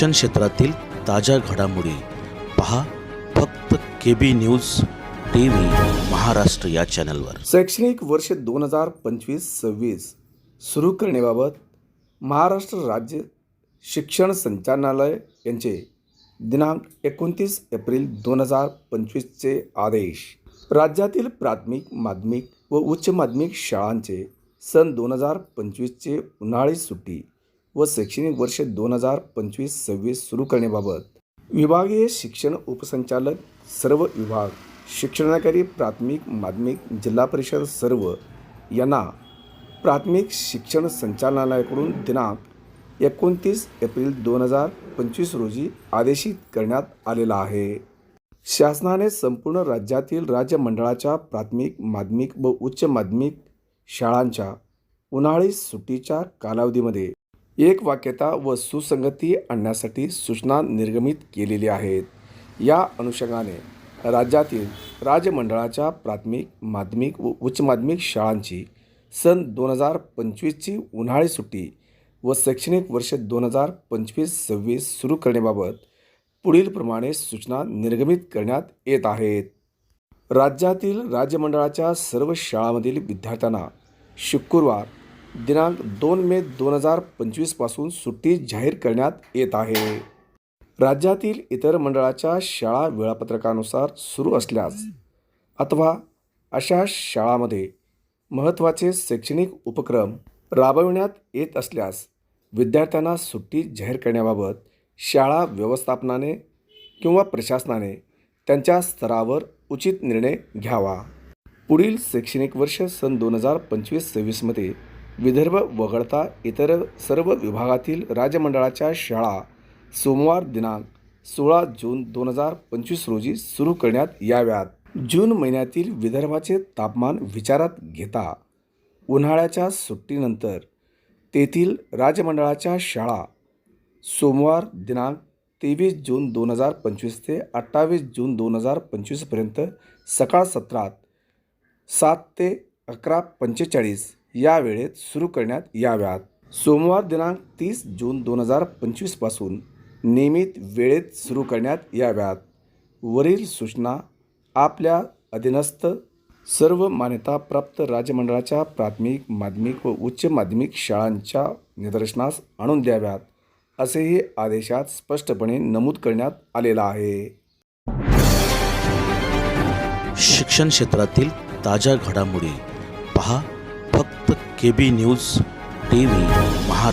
शिक्षण क्षेत्रातील ताज्या घडामोडी पहा फक्त K B news T V Maharashtra या चॅनलवर. शैक्षणिक वर्ष दोन हजार पंचवीस सव्वीस सुरू करण्याबाबत महाराष्ट्र राज्य शिक्षण संचालनालय यांचे दिनांक एकोणतीस एप्रिल दोन हजार पंचवीसचे आदेश. राज्यातील प्राथमिक माध्यमिक व उच्च माध्यमिक शाळांचे सन दोन हजार पंचवीसचे उन्हाळी सुट्टी व शैक्षणिक वर्ष दोन हजार पंचवीस सव्वीस सुरू करण्याबाबत विभागीय शिक्षण उपसंचालक सर्व विभाग शिक्षणाधिकारी प्राथमिक माध्यमिक जिल्हा परिषद सर्व यांना प्राथमिक शिक्षण संचालनालयाकडून दिनांक एकोणतीस एप्रिल दोन हजार पंचवीस रोजी आदेशित करण्यात आलेला आहे. शासनाने संपूर्ण राज्यातील राज्य मंडळाच्या प्राथमिक माध्यमिक व उच्च माध्यमिक शाळांच्या उन्हाळी सुट्टीच्या कालावधीमध्ये एक वाक्यता व सुसंगती आणण्यासाठी सूचना निर्गमित केलेल्या आहेत. या अनुषंगाने राज्यातील राज्यमंडळाच्या प्राथमिक माध्यमिक व उच्च माध्यमिक शाळांची सन दोन हजार पंचवीसची उन्हाळी सुट्टी व शैक्षणिक वर्ष दोन हजार पंचवीस सव्वीस सुरू करण्याबाबत पुढीलप्रमाणे सूचना निर्गमित करण्यात येत आहेत. राज्यातील राज्यमंडळाच्या सर्व शाळांमधील विद्यार्थ्यांना शुक्रवार दिनांक दोन मे दोन हजार पंचवीसपासून सुट्टी जाहीर करण्यात येत आहे. राज्यातील इतर मंडळाच्या शाळा वेळापत्रकानुसार सुरू असल्यास अथवा अशा शाळामध्ये महत्त्वाचे शैक्षणिक उपक्रम राबविण्यात येत असल्यास विद्यार्थ्यांना सुट्टी जाहीर करण्याबाबत शाळा व्यवस्थापनाने किंवा प्रशासनाने त्यांच्या स्तरावर उचित निर्णय घ्यावा. पुढील शैक्षणिक वर्ष सन दोन हजार पंचवीस सव्वीसमध्ये विदर्भ वगळता इतर सर्व विभागातील राज्यमंडळाच्या शाळा सोमवार दिनांक सोळा जून दोन हजार पंचवीस रोजी सुरू करण्यात याव्यात. जून महिन्यातील विदर्भाचे तापमान विचारात घेता उन्हाळ्याच्या सुट्टीनंतर तेथील राज्यमंडळाच्या शाळा सोमवार दिनांक तेवीस जून दोन हजार पंचवीस ते अठ्ठावीस जून दोन हजार पंचवीसपर्यंत सकाळ सत्रात सात ते अकरा पंचेचाळीस या वेळेत सुरू करण्यात याव्यात. सोमवार दिनांक तीस जून दोन हजार पंचवीसपासून नियमित वेळेत सुरू करण्यात याव्यात. वरील सूचना आपल्या अधीनस्थ सर्व मान्यताप्राप्त राज्यमंडळाच्या प्राथमिक माध्यमिक व उच्च माध्यमिक शाळांच्या निदर्शनास आणून द्याव्यात असेही आदेशात स्पष्टपणे नमूद करण्यात आलेलं आहे. शिक्षण क्षेत्रातील ताज्या घडामोडी पहा. फक्त K B news T V महा